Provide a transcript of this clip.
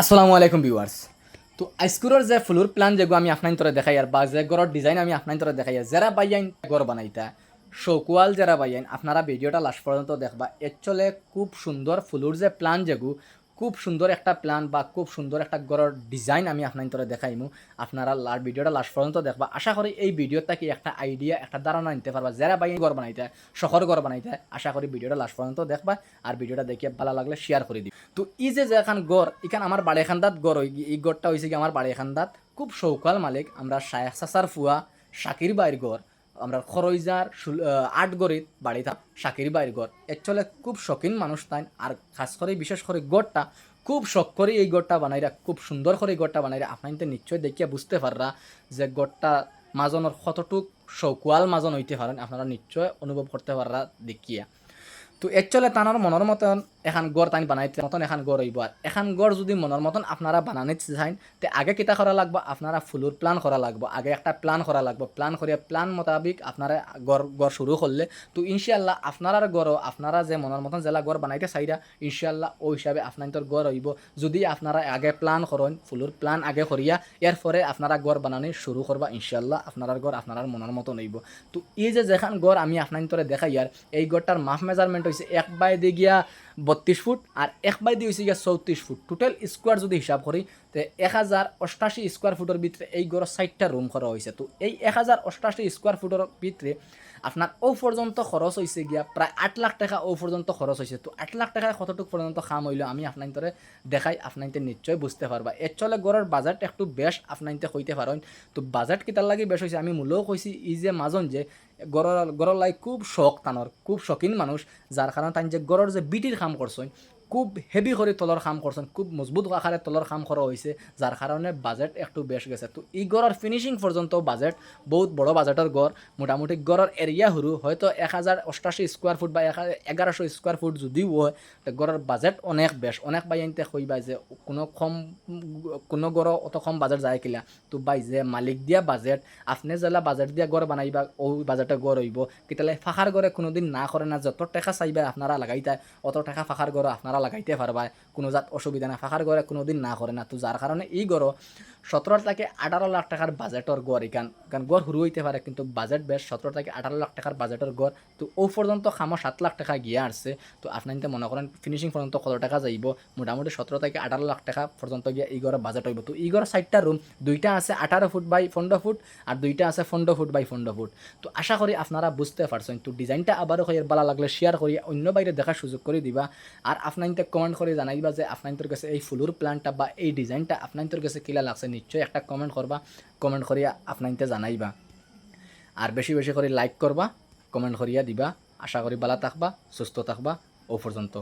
আসসালামু আলাইকুম ভিউয়ার্স। তো আইসকুরের যে ফুলুর প্ল্যান যেগু আমি আপনার তরে দেখাই আর বা যে গড়ের ডিজাইন আমি আপনার তরে দেখাই যারা বাইয়াইন গড় বানাইতা, শৌকুয়াল যারা বাইয়াইন আপনারা ভিডিওটা লাস্ট পর্যন্ত দেখবা। একচলে খুব সুন্দর ফুলুর যে প্ল্যান যেগু খুব সুন্দর একটা প্ল্যান বা খুব সুন্দর একটা গড়ের ডিজাইন আমি আপনার দেখাইমু। আপনারা লাস্ট ভিডিওটা লাস্ট পর্যন্ত দেখবা। আশা করি এই ভিডিওর থেকে একটা আইডিয়া একটা ধারণা নিতে পারবা। যারা বাইন গড় বানাইতে, শহর গড় বানাইতে, আশা করি ভিডিওটা লাস্ট পর্যন্ত দেখবা আর ভিডিওটা দেখিয়ে ভালো লাগলে শেয়ার করে দিই তো ই যে এখন গড় এখান আমার বাড়ি খান্দাত গড় এই গড়টা হয়েছে কি আমার বাড়ি খান্দাত। খুব সৌকাল মালিক। আমরা শায়েখ সাসার ফুয়া, শাকির বাইর গড় আমরা খরইজার আটগড়িত বাড়ি থাক, শাকির বাইর গড় একচলে খুব শখিন মানুষ তাই আর খাস করে, বিশেষ করে গড়টা খুব শখ করে এই গড়টা বানাইরা, খুব সুন্দর করে এই গড়টা বানাইরা আপনার নিশ্চয়ই দেখিয়া বুঝতে পাররা যে গড়টা মাজনের কতটুক শৌকুয়াল মাজন হইতে পারেন, আপনারা নিশ্চয় অনুভব করতে পাররা দেখিয়া। তো একচুয়ালি তানার মনের মতন এখন গড় তাই বানাইতে মতন এখন গড় হইব আর এখন গড় যদি মনের মতন আপনারা বানানি চাইন, তে আগে কিতা করা লাগবে? আপনারা ফুলুর প্ল্যান করা লাগবে। আগে একটা প্ল্যান করা লাগবে। প্ল্যান করে প্ল্যান মোতাবিক আপনারা গড় গড় শুরু করলে তো ইনশাল্লাহ আপনার গড়, আপনারা যে মনের মতন জেলা গড় বানাইতে চাইরা ইনশাল্লাহ ওই হিসাবে আপনার গড় হইব যদি আপনারা আগে প্ল্যান করেন ফুলুর প্ল্যান আগে করিয়া এর পরে আপনারা গড় বানানি শুরু করবা ইনশাল্লাহ আপনার গড় আপনার মনের মতন হইব তো এই যে যেখান গড় আমি আপনার দেখাই আর এই গড়টার মাফ মেজারমেন্ট হয়েছে এক বাই দিয়ে গিয়া বত্রিশ ফুট আর এক বাই দিয়ে হয়েছে গিয়া চৌত্রিশ ফুট। টোটাল স্কোয়ার যদি হিসাব করি তো এক হাজার অষ্টাশি স্কোয়ার ফুটের ভিতরে এই গড়ের ষাটটা রুম করা হয়েছে তো এই এক হাজার অষ্টাশি স্কোয়ার ফুটের ভিতরে আপনার ও পর্যন্ত খরচ হয়েছে গিয়া প্রায় আট লাখ টাকা ও পর্যন্ত খরচ হয়েছে তো আট লাখ টাকা কতটুক পর্যন্ত খাম হইল আমি আপনার দেখাই আপনার নিশ্চয় বুঝতে পারবা এর চলে গড়ের বাজেট একটু বেশ আপনার কইতে পারেন তো বাজেট কিতার লাগি বেশ হয়েছে আমি মূলেও কইছি ই যে মাজন যে গড়র গড়র লাই খুব শখ টানোর খুব শখিন মানুষ, যার কারণে তাই যে গড়র যে বিটির কাম করছেন খুব হেভি করে তলর কাম করছেন খুব মজবুত আকারে তলর কাম করা হয়েছে যার কারণে বাজেট একটু বেশ গেছে। তো এই গড়ের ফিনিশিং পর্যন্ত বাজেট বহুত বড় বাজেটের গড়, মোটামুটি গড়ের এরিয়া সরু হয়তো এক হাজার অষ্টাশি স্কোয়ার ফুট বা এগারোশো স্কোয়ার ফুট যদিও হয়, তো গড়ের বাজেট অনেক বেশ, অনেক বাই আনতে কইবা যে কোনো কম, কোনো গড় অত কম বাজেট যায় কিলা। তো বাই যে মালিক দিয়া বাজেট আপনি জেলা বাজেট দিয়া গড় বানাইবা ও বাজেটে গড় হইব কেতালে ফাঁকার গড়ে কোনোদিন না করে না, যত টাকা চাইবা, আপনারা লাগাইতা অত টাকা ফাঁকার গড় আপনারা লাগাইতে পারবা, কোনো জাত অসুবিধা না ফাঁকার গড়ে কোনোদিন না করে না। তো যার কারণে এই গড় সতেরো থেকে আঠারো লাখ টাকার বাজেটর গড় এখান, কারণ গড় শুরু হইতে পারে, কিন্তু বাজেট বেশ সতেরো থেকে আঠারো লাখ টাকার বাজেটের গড়। তো ও পর্যন্ত খামো সাত লাখ টাকা গিয়ে আসছে। তো আপনার মনে করেন ফিনিশিং পর্যন্ত কত টাকা যাইব? মোটামুটি সতেরো থেকে আঠারো লাখ টাকা পর্যন্ত গিয়ে এই গড়ের বাজেট হইব। তো এই গড়ের সাইডটা রুম দুইটা আছে আঠারো ফুট বাই পনেরো ফুট, আর দুইটা আছে পনেরো ফুট বাই পনেরো ফুট। তো আশা করি আপনারা বুঝতে পারছেন। তো ডিজাইনটা আবারও হয়ে ভালো লাগলে শেয়ার করি অন্য বাইরে দেখার সুযোগ করে দিবা। আর আপনার কমেন্ট করে জানাইবা যে আপনাদের কাছে এই ফুলুর প্ল্যানটা বা এই ডিজাইনটা আপনাদের কাছে কিলা লাগছে নিশ্চয়ই একটা কমেন্ট করবা কমেন্ট করিয়া আপনাদের জানাইবা। আর বেশি বেশি করে লাইক করবা কমেন্ট করিয়া দিবা। আশা করি ভালো থাকবা, সুস্থ থাকবা। ও পর্যন্ত